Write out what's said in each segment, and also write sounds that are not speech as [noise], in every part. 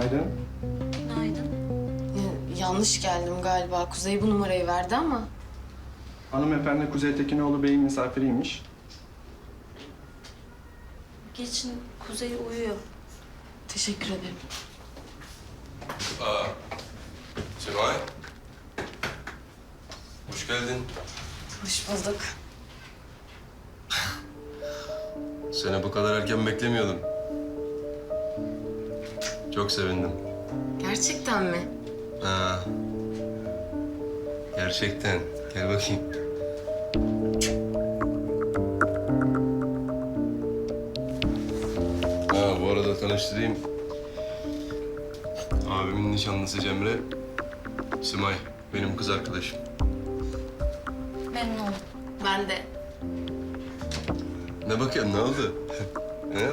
Günaydın. Günaydın. Ya, yanlış geldim galiba. Kuzey bu numarayı verdi ama. Hanımefendi Kuzey Tekinoğlu Bey'in misafiriymiş. Geçin Kuzey uyuyor. Teşekkür ederim. Aa, Simay. Hoş geldin. Hoş bulduk. Seni bu kadar erken beklemiyordum. Çok sevindim. Gerçekten mi? Ha. Gerçekten. Gel bakayım. Ha, bu arada tanıştırayım. Abimin nişanlısı Cemre. Simay, benim kız arkadaşım. Memnun oldum. Ben de. Ne bakıyorsun, ne oldu? [laughs] He?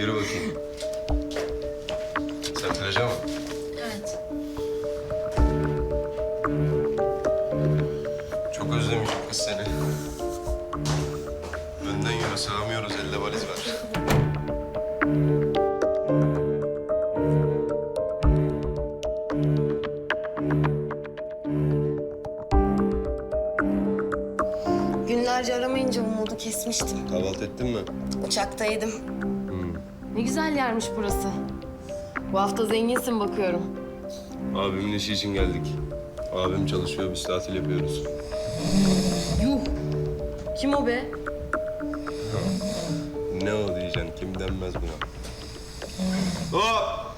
Yürü bakayım. Sığamıyoruz. Elle valiz var. Günlerce aramayınca umudu kesmiştim. Kahvaltı ettin mi? Uçakta yedim. Ne güzel yermiş burası. Bu hafta zenginsin bakıyorum. Abimin işi için geldik. Abim çalışıyor, biz tatil yapıyoruz. Yuh! Kim o be? Ne o diyeceksin, kim denmez buna. Hop!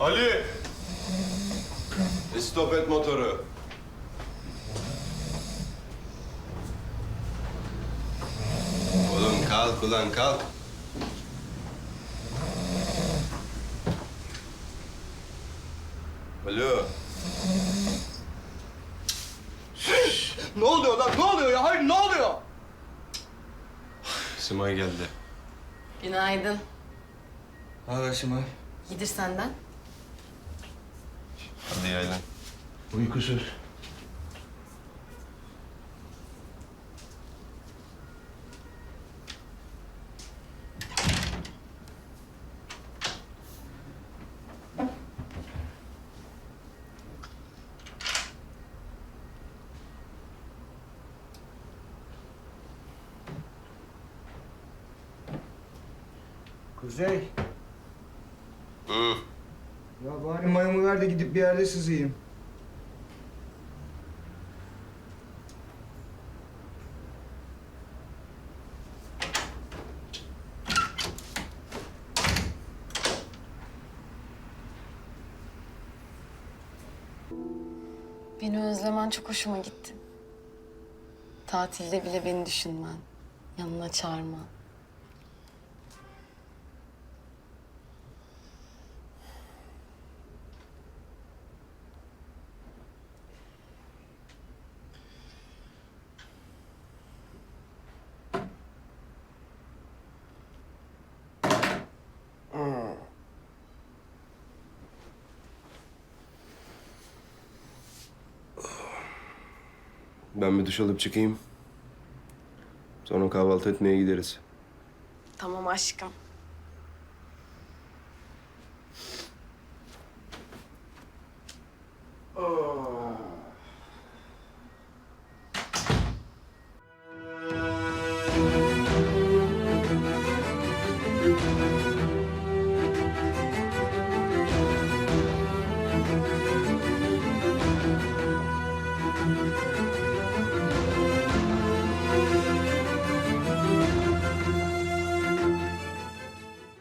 Ali! Stop et motoru. Oğlum kalk ulan kalk. Alo. Ne oluyor lan? Ne oluyor ya? Hayır ne oluyor? Simay geldi. Günaydın. Haber Simay? Gidir senden. Hadi yaylan. Uykusuz. Kuzey. Hı. Ya bari mayamı ver de gidip bir yerde sızayım. Beni özlemen çok hoşuma gitti. Tatilde bile beni düşünmen, yanına çağırman. Ben bir duş alıp çıkayım. Sonra kahvaltı etmeye gideriz. Tamam aşkım. Oh.